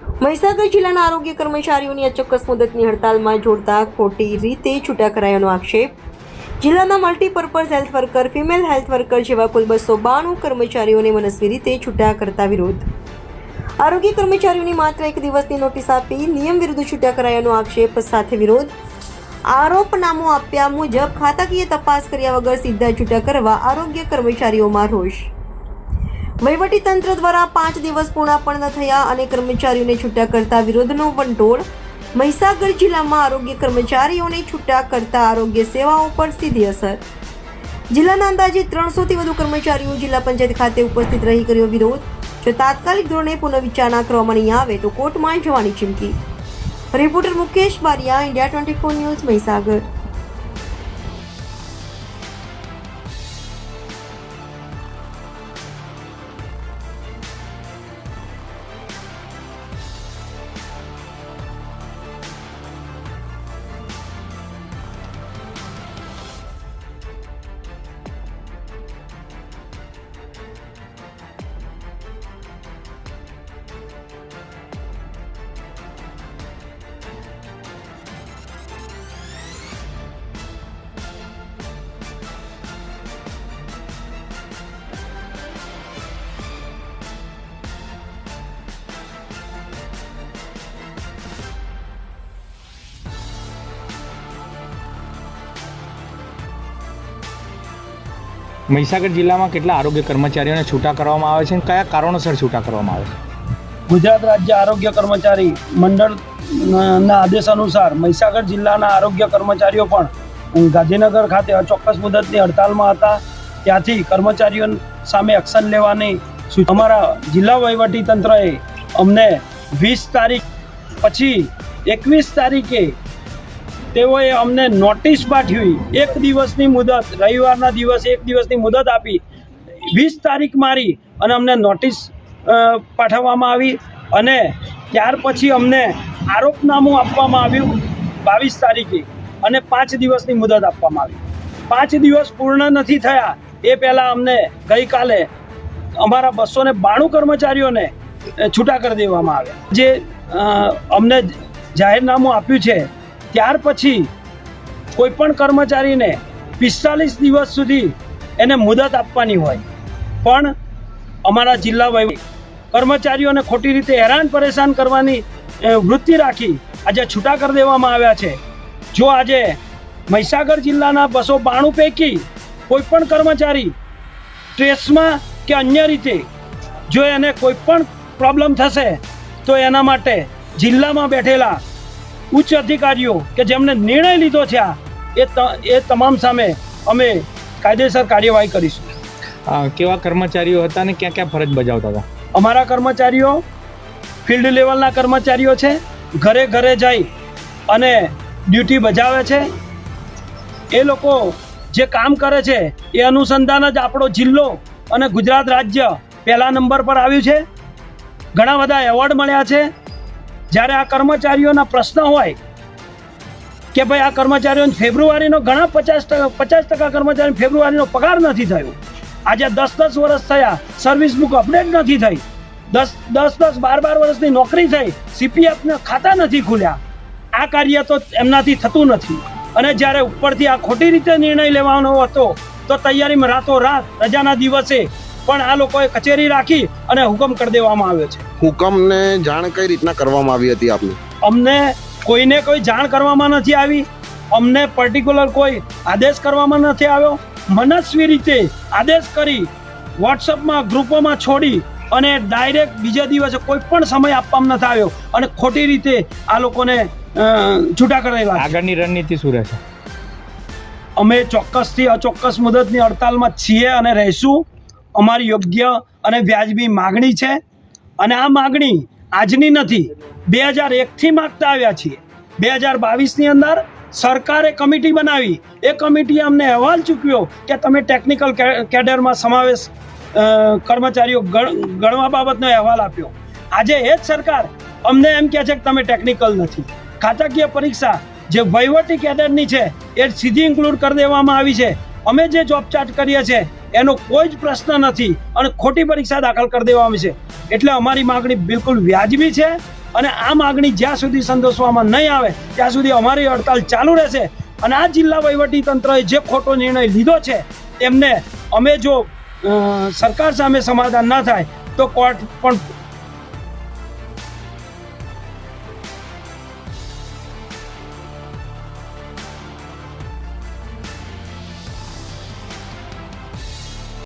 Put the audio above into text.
મહીસાગર જિલ્લાના આરોગ્ય કર્મચારીઓની અચોક્કસ મુદતની હડતાલમાં જોડતા ખોટી રીતે છૂટા કરાયાનો આક્ષેપ. જિલ્લાના multipurpose health worker, female health worker જેવા કુલ બસો બાણું કર્મચારીઓને મનસ્વી રીતે છૂટા કરતા વિરોધ. આરોગ્ય કર્મચારીઓની માત્ર એક દિવસની નોટિસ આપી નિયમ વિરુદ્ધ છૂટા કરાયાનો આક્ષેપ સાથે વિરોધ. આરોપનામું આપ્યા મુજબ ખાતાકીય તપાસ કર્યા વગર સીધા છૂટા કરવા આરોગ્ય કર્મચારીઓમાં રોષ. તંત્ર દ્વારા પાંચ દિવસ પૂર્ણ પણ થયા અને કર્મચારીઓને છૂટા કરતા વિરોધનો વંટોળ. મહીસાગર જિલ્લામાં આરોગ્ય કર્મચારીઓને છૂટા કરતા આરોગ્ય સેવાઓ પર સીધી અસર. જિલ્લાના અંદાજે ત્રણસોથી વધુ કર્મચારીઓ જિલ્લા પંચાયત ખાતે ઉપસ્થિત રહી કર્યો વિરોધ. જો તાત્કાલિક ધોરણે પુનઃવિચારણા કરવામાં નહીં આવે તો કોર્ટમાં જવાની ચીમકી. Reporter Mukesh Bariya, India twenty four news, Mahisagar. Mahisagar જિલ્લામાં કેટલા આરોગ્ય કર્મચારીઓને છૂટા કરવામાં આવે છે અને કયા કારણોસર છૂટા કરવામાં આવે છે? ગુજરાત રાજ્ય આરોગ્ય કર્મચારી મંડળ ના આદેશ અનુસાર મહીસાગર જિલ્લાના આરોગ્ય કર્મચારીઓ પણ ગાંધીનગર ખાતે અચોક્કસ મુદતની હડતાલમાં હતા. ત્યાંથી કર્મચારીઓ સામે એક્શન લેવાની અમારા જિલ્લા વહીવટી તંત્રએ અમને વીસ તારીખ પછી એકવીસ તારીખે તેઓએ અમને નોટિસ પાઠવી. એક દિવસની મુદત, રવિવારના દિવસે એક દિવસની મુદત આપી. વીસ તારીખ મારી અને અમને નોટિસ પાઠવવામાં આવી અને ત્યાર પછી અમને આરોપનામું આપવામાં આવ્યું બાવીસ તારીખે અને પાંચ દિવસની મુદત આપવામાં આવી. પાંચ દિવસ પૂર્ણ નથી થયા. એ પહેલાં અમને ગઈકાલે અમારા બસો ને બાણું કર્મચારીઓને છૂટા કરી દેવામાં આવ્યા. જે અમને જાહેરનામું આપ્યું છે ત્યાર પછી કોઈ પણ કર્મચારીને પિસ્તાલીસ દિવસ સુધી એને મુદત આપવાની હોય. પણ અમારા જિલ્લા વહીવટી કર્મચારીઓને ખોટી રીતે હેરાન પરેશાન કરવાની વૃત્તિ રાખી આજે છૂટા કરી દેવામાં આવ્યા છે. જો આજે મહીસાગર જિલ્લાના બસો બાણું પૈકી કોઈ પણ કર્મચારી ટ્રેસમાં કે અન્ય રીતે જો એને કોઈ પણ પ્રોબ્લેમ થશે, તો એના માટે જિલ્લામાં બેઠેલા ઉચ્ચ અધિકારીઓ કે જેમણે નિર્ણય લીધો છે આ એ એ તમામ સામે અમે કાયદેસર કાર્યવાહી કરીશું. કેવા કર્મચારીઓ હતા ને ક્યાં ક્યાં ફરજ બજાવતા હતા? અમારા કર્મચારીઓ ફિલ્ડ લેવલના કર્મચારીઓ છે ઘરે ઘરે જઈ અને ડ્યુટી બજાવે છે. એ લોકો જે કામ કરે છે એ અનુસંધાન જ આપણો જિલ્લો અને ગુજરાત રાજ્ય પહેલા નંબર પર આવ્યું છે. ઘણા બધા એવોર્ડ મળ્યા છે. જ્યારે આ કર્મચારીઓના પ્રશ્ન હોય કે ભાઈ આ કર્મચારીઓને ફેબ્રુઆરીનો ઘણા પચાસ ટકા પચાસ ટકા કર્મચારી ફેબ્રુઆરીનો પગાર નથી થયો. આજે દસ દસ વર્ષ થયા સર્વિસ બુક અપડેટ નથી થઈ. દસ દસ દસ, બાર બાર વર્ષની નોકરી થઈ સીપીએફના ખાતા નથી ખુલ્યા. આ કાર્ય તો એમનાથી થતું નથી. અને જ્યારે ઉપરથી આ ખોટી રીતે નિર્ણય લેવાનો હતો, તો તૈયારીમાં રાતો રાત રજાના દિવસે પણ આ લોકોએ કચેરી રાખી અને હુકમ કરી દેવામાં આવ્યો છે. હુકમને જાણ કઈ રીતના કરવામાં આવી હતી આપને? અમને કોઈને કોઈ જાણ કરવામાં નથી આવી. અમને પર્ટિક્યુલર કોઈ આદેશ કરવામાં નથી આવ્યો. મનસ્વી રીતે આદેશ કરી વોટ્સઅપમાં ગ્રુપોમાં છોડી અને ડાયરેક્ટ બીજા દિવસે કોઈ પણ સમય આપવામાં નથી આવ્યો અને ખોટી રીતે આ લોકોને અ, છૂટા કરેલા આગળની રણનીતિ શું રહેશે? અમે ચોક્કસથી અચોક્કસ મુદતની હડતાલમાં છીએ અને રહીશું. અમારી યોગ્ય અને વ્યાજબી માગણી છે. અને આ માગણી આજની નથી. બે હજાર એકથી માગતા આવ્યા છીએ. બે હજાર બાવીસની અંદર સરકારે કમિટી બનાવી. એ કમિટીએ અમને અહેવાલ ચૂક્યો કે તમે ટેકનિકલ કેડરમાં સમાવેશ કર્મચારીઓ ગણ- ગણવા બાબતનો અહેવાલ આપ્યો. આજે એ જ સરકાર અમને એમ કહે છે કે તમે ટેકનિકલ નથી. ખાતાકીય પરીક્ષા જે વહીવટી કેડરની છે, એ સીધી ઇન્ક્લુડ કરી દેવામાં આવી છે. અમે જે જોબ ચાર્ટ કરીએ છીએ એનો કોઈ જ પ્રશ્ન નથી અને ખોટી પરીક્ષા દાખલ કરી દેવામાં છે. એટલે અમારી માગણી બિલકુલ વ્યાજબી છે અને આ માગણી જ્યાં સુધી સંતોષવામાં નહીં આવે, ત્યાં સુધી અમારી હડતાલ ચાલુ રહેશે અને આ જિલ્લા વહીવટી તંત્રએ જે ખોટો નિર્ણય લીધો છે એમને અમે જો સરકાર સામે સમાધાન ના થાય, તો કોર્ટ પણ